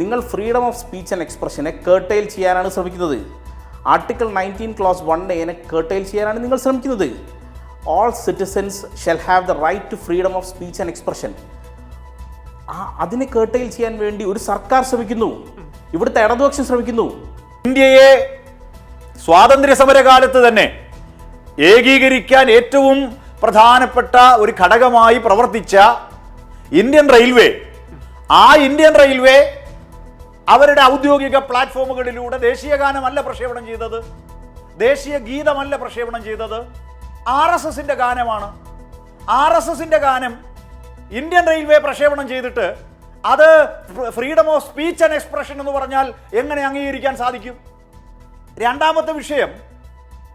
നിങ്ങൾ freedom of speech and എക്സ്പ്രഷനെ കേട്ടയിൽ ചെയ്യാനാണ് ശ്രമിക്കുന്നത്. ആർട്ടിക്കിൾ നയന്റീൻ ക്ലോസ് വൺ എനെ കേട്ടയിൽ ചെയ്യാനാണ് നിങ്ങൾ ശ്രമിക്കുന്നത്. All citizens shall have the right to freedom of speech and expression ആ അതിനെ കേട്ടയിൽ ചെയ്യാൻ വേണ്ടി ഒരു സർക്കാർ ശ്രമിക്കുന്നു. ഇവിടുത്തെ ഇടതുപക്ഷം ശ്രമിക്കുന്നു. ഇന്ത്യയെ സ്വാതന്ത്ര്യ സമരകാലത്ത് തന്നെ ഏകീകരിക്കാൻ ഏറ്റവും പ്രധാനപ്പെട്ട ഒരു ഘടകമായി പ്രവർത്തിച്ച ഇന്ത്യൻ റെയിൽവേ ആ ഇന്ത്യൻ റെയിൽവേ അവരുടെ ഔദ്യോഗിക പ്ലാറ്റ്ഫോമുകളിലൂടെ ദേശീയ ഗാനമല്ല പ്രക്ഷേപണം ചെയ്തത്. ദേശീയ ഗീതമല്ല പ്രക്ഷേപണം ചെയ്തത്. ആർ എസ് എസിന്റെ ഗാനമാണ്. ആർ എസ് എസിന്റെ ഗാനം ഇന്ത്യൻ റെയിൽവേ പ്രക്ഷേപണം ചെയ്തിട്ട് അത് freedom of speech and expression എന്ന് പറഞ്ഞാൽ എങ്ങനെ അംഗീകരിക്കാൻ സാധിക്കും? രണ്ടാമത്തെ വിഷയം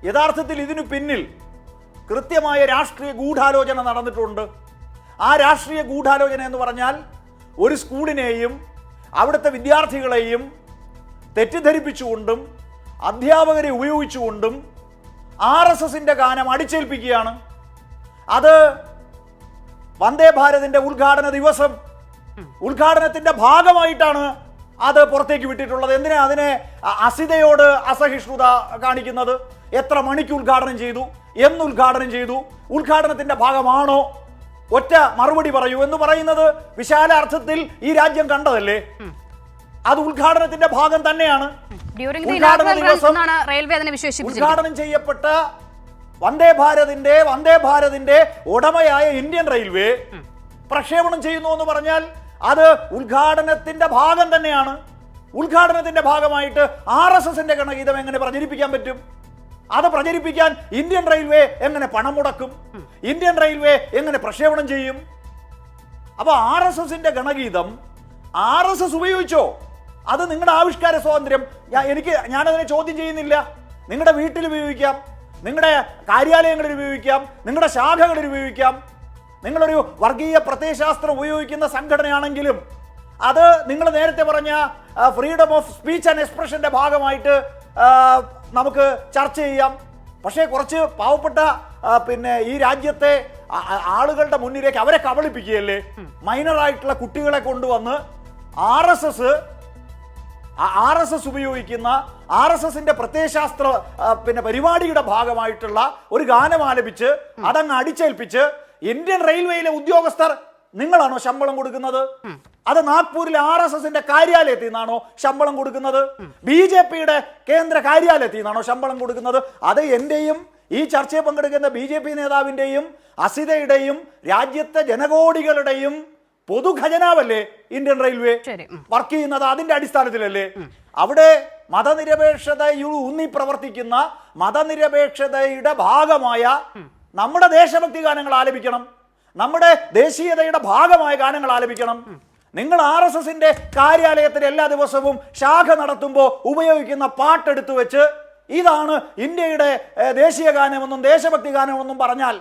യഥാർത്ഥത്തിൽ ഇതിനു പിന്നിൽ കൃത്യമായ രാഷ്ട്രീയ ഗൂഢാലോചന നടന്നിട്ടുണ്ട്. ആ രാഷ്ട്രീയ ഗൂഢാലോചന എന്ന് പറഞ്ഞാൽ ഒരു സ്കൂളിനെയും അവിടുത്തെ വിദ്യാർത്ഥികളെയും തെറ്റിദ്ധരിപ്പിച്ചുകൊണ്ടും അധ്യാപകരെ ഉപയോഗിച്ചുകൊണ്ടും ആർ എസ് എസിന്റെ ഗാനം അടിച്ചേൽപ്പിക്കുകയാണ്. അത് വന്ദേ ഭാരതിന്റെ ഉദ്ഘാടന ദിവസം ഉദ്ഘാടനത്തിന്റെ ഭാഗമായിട്ടാണ് അത് പുറത്തേക്ക് വിട്ടിട്ടുള്ളത്. എന്തിനാ അതിനെ അസിതയോട് അസഹിഷ്ണുത കാണിക്കുന്നത്? എത്ര മണിക്ക് ഉദ്ഘാടനം ചെയ്തു? എന്ന് ഉദ്ഘാടനം ചെയ്തു. ഉദ്ഘാടനത്തിന്റെ ഭാഗമാണോ ഒറ്റ മറുപടി പറയൂ എന്ന് പറയുന്നത് വിശാല അർത്ഥത്തിൽ ഈ രാജ്യം കണ്ടതല്ലേ? അത് ഉദ്ഘാടനത്തിന്റെ ഭാഗം തന്നെയാണ്. ഉദ്ഘാടനം ചെയ്യപ്പെട്ട വന്ദേ ഭാരതിന്റെ വന്ദേ ഭാരതിന്റെ ഉടമയായ ഇന്ത്യൻ റെയിൽവേ പ്രക്ഷേപണം ചെയ്യുന്നു എന്ന് പറഞ്ഞാൽ അത് ഉദ്ഘാടനത്തിന്റെ ഭാഗം തന്നെയാണ്. ഉദ്ഘാടനത്തിന്റെ ഭാഗമായിട്ട് ആർ എസ് എസിന്റെ ഗണഗീതം എങ്ങനെ പ്രചരിപ്പിക്കാൻ പറ്റും? അത് പ്രചരിപ്പിക്കാൻ ഇന്ത്യൻ റെയിൽവേ എങ്ങനെ പണം മുടക്കും? ഇന്ത്യൻ റെയിൽവേ എങ്ങനെ പ്രക്ഷേപണം ചെയ്യും? അപ്പൊ ആർ എസ് എസിന്റെ ഗണഗീതം ആർ എസ് എസ് ഉപയോഗിച്ചോ? അത് നിങ്ങളുടെ ആവിഷ്കാര സ്വാതന്ത്ര്യം. എനിക്ക് ഞാനതിനെ ചോദ്യം ചെയ്യുന്നില്ല. നിങ്ങളുടെ വീട്ടിൽ ഉപയോഗിക്കാം. നിങ്ങളുടെ കാര്യാലയങ്ങളിൽ ഉപയോഗിക്കാം. നിങ്ങളുടെ ശാഖകളിൽ ഉപയോഗിക്കാം. നിങ്ങളൊരു വർഗീയ പ്രത്യയശാസ്ത്രം ഉപയോഗിക്കുന്ന സംഘടനയാണെങ്കിലും അത് നിങ്ങൾ നേരത്തെ പറഞ്ഞ ഫ്രീഡം ഓഫ് സ്പീച്ച് ആൻഡ് എക്സ്പ്രഷന്റെ ഭാഗമായിട്ട് നമുക്ക് ചർച്ച ചെയ്യാം. പക്ഷേ കുറച്ച് പാവപ്പെട്ട പിന്നെ ഈ രാജ്യത്തെ ആളുകളുടെ മുന്നിലേക്ക് അവരെ കബളിപ്പിക്കുകയല്ലേ? മൈനറായിട്ടുള്ള കുട്ടികളെ കൊണ്ടുവന്ന് R S S R S S ഉപയോഗിക്കുന്ന ആർ എസ് എസിന്റെ പ്രത്യയശാസ്ത്ര പിന്നെ പരിപാടിയുടെ ഭാഗമായിട്ടുള്ള ഒരു ഗാനം ആലപിച്ച് അതങ്ങ് അടിച്ചേൽപ്പിച്ച് ഇന്ത്യൻ റെയിൽവേയിലെ ഉദ്യോഗസ്ഥർ നിങ്ങളാണോ ശമ്പളം കൊടുക്കുന്നത്? അത് നാഗ്പൂരിലെ ആർ എസ് എസിന്റെ കാര്യാലയത്തിൽ നിന്നാണോ ശമ്പളം കൊടുക്കുന്നത്? ബി ജെ പിയുടെ കേന്ദ്ര കാര്യാലയത്തിൽ നിന്നാണോ ശമ്പളം കൊടുക്കുന്നത്? അത് എന്റെയും ഈ ചർച്ചയിൽ പങ്കെടുക്കുന്ന ബി ജെ പി നേതാവിന്റെയും അസിതയുടെയും രാജ്യത്തെ ജനകോടികളുടെയും പൊതുഖജനാവല്ലേ ഇന്ത്യൻ റെയിൽവേ വർക്ക് ചെയ്യുന്നത് അതിന്റെ അടിസ്ഥാനത്തിലല്ലേ? അവിടെ മതനിരപേക്ഷതയിൽ ഊന്നി പ്രവർത്തിക്കുന്ന മതനിരപേക്ഷതയുടെ ഭാഗമായ നമ്മുടെ ദേശഭക്തി ഗാനങ്ങൾ ആലപിക്കണം. നമ്മുടെ ദേശീയതയുടെ ഭാഗമായ ഗാനങ്ങൾ ആലപിക്കണം. നിങ്ങൾ ആർ എസ് എസിന്റെ കാര്യാലയത്തിൽ എല്ലാ ദിവസവും ശാഖ നടത്തുമ്പോൾ ഉപയോഗിക്കുന്ന പാട്ടെടുത്തു വെച്ച് ഇതാണ് ഇന്ത്യയുടെ ദേശീയ ഗാനമെന്നും ദേശഭക്തി ഗാനമെന്നും പറഞ്ഞാൽ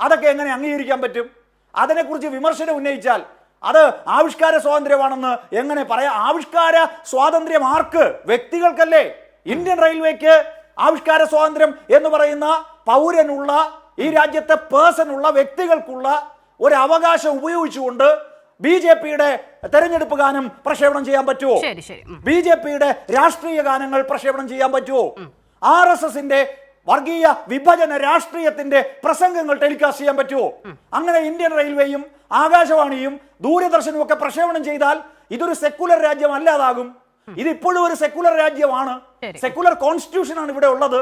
അതൊക്കെ എങ്ങനെ അംഗീകരിക്കാൻ പറ്റും? അതിനെക്കുറിച്ച് വിമർശനം ഉന്നയിച്ചാൽ അത് ആവിഷ്കാര സ്വാതന്ത്ര്യമാണെന്ന് എങ്ങനെ പറയാം? ആവിഷ്കാര സ്വാതന്ത്ര്യം ആർക്ക്? വ്യക്തികൾക്കല്ലേ. ഇന്ത്യൻ റെയിൽവേക്ക് ആവിഷ്കാര സ്വാതന്ത്ര്യം എന്ന് പറയുന്ന പൗരനുള്ള ഈ രാജ്യത്തെ പേഴ്സൺ ഉള്ള വ്യക്തികൾക്കുള്ള ഒരു അവകാശം ഉപയോഗിച്ചുകൊണ്ട് ബി ജെ പിയുടെ തെരഞ്ഞെടുപ്പ് ഗാനം പ്രക്ഷേപണം ചെയ്യാൻ പറ്റുമോ. ബി ജെ പിയുടെ രാഷ്ട്രീയ ഗാനങ്ങൾ പ്രക്ഷേപണം ചെയ്യാൻ പറ്റുമോ ആർ എസ് എസിന്റെ വർഗീയ വിഭജന രാഷ്ട്രീയത്തിന്റെ പ്രസംഗങ്ങൾ ടെലികാസ്റ്റ് ചെയ്യാൻ പറ്റുമോ അങ്ങനെ ഇന്ത്യൻ റെയിൽവേയും ആകാശവാണിയും ദൂരദർശനും ഒക്കെ പ്രക്ഷേപണം ചെയ്താൽ ഇതൊരു സെക്കുലർ രാജ്യം അല്ലാതാകും ഇത് ഇപ്പോഴും ഒരു സെക്കുലർ രാജ്യമാണ്. സെക്കുലർ കോൺസ്റ്റിറ്റ്യൂഷൻ ആണ് ഇവിടെ ഉള്ളത്.